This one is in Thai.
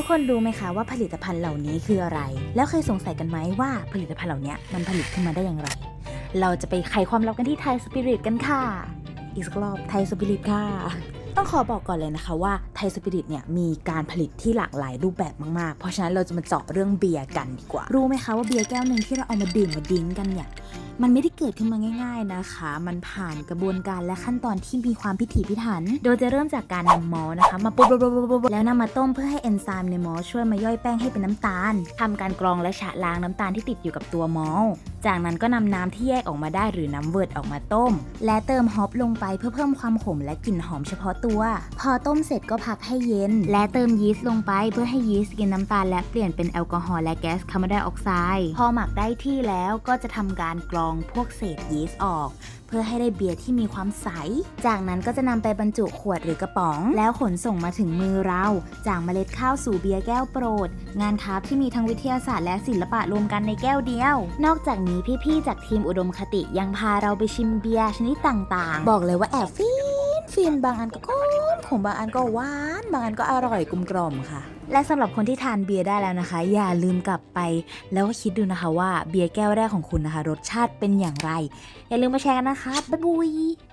ทุกคนรู้ไหมคะว่าผลิตภัณฑ์เหล่านี้คืออะไร แล้วเคยสงสัยกันไหมว่าผลิตภัณฑ์เหล่านี้มันผลิตขึ้นมาได้อย่างไร เราจะไปไขความลับกันที่ไทยสปิริตกันค่ะ อีกรอบไทยสปิริตค่ะ ต้องขอบอกก่อนเลยนะคะว่าไทยสปิริตเนี่ยมีการผลิตที่หลากหลายรูปแบบมากๆ เพราะฉะนั้นเราจะมาเจาะเรื่องเบียร์กันดีกว่า รู้ไหมคะว่าเบียร์แก้วหนึ่งที่เราเอามาดื่มมาดิ้งกันเนี่ย มันไม่ได้เกิดขึ้นมาง่าย ๆนะคะ มันผ่านกระบวนการและขั้นตอนที่มีความพิถีพิถัน โดยจะเริ่มจากการนำมอสนะคะ มาปุ๊บแล้วนำมาต้มเพื่อให้เอนไซม์ในมอช่วยมาย่อยแป้งให้เป็นน้ำตาลทำการกรองและฉะล้างน้ำตาลที่ติดอยู่กับตัวมอสจากนั้นก็นำน้ำที่แยกออกมาได้หรือน้ำเวิร์ดออกมาต้ม และเติมฮอปลงไปเพื่อเพิ่มความขมและกลิ่นหอมเฉพาะตัว พอต้มเสร็จก็พักให้เย็น และเติมยีสต์ลงไปเพื่อให้ยีสต์กินน้ำตาลและเปลี่ยนเป็นแอลกอฮอล์และแก๊สคาร์บอนไดออกไซด์ พอหมักได้ที่แล้วก็จะทำการกรองพวกเศษยีสต์ออกเพื่อให้ได้เบียร์ที่มีความใส จากนั้นก็จะนำไปบรรจุขวดหรือกระป๋อง แล้วขนส่งมาถึงมือเรา จากเมล็ดข้าวสู่เบียร์แก้วโปรด งานคราฟที่มีทั้งวิทยาศาสตร์และศิลปะรวมกันในแก้วเดียว นอกจากนี้พี่ๆจากทีมอุดมคติยังพาเราไปชิมเบียร์ชนิดต่างๆ บอกเลยว่าแอบฟิ ฟินบางอันก็ก้นผมบางอันก็หวาน บางอันก็อร่อยกลมกล่อมค่ะ และสำหรับคนที่ทานเบียร์ได้แล้วนะคะ อย่าลืมกลับไป แล้วก็คิดดูนะคะว่าเบียร์แก้วแรกของคุณนะคะ รสชาติเป็นอย่างไร อย่าลืมมาแชร์กันนะคะบ๊ายบาย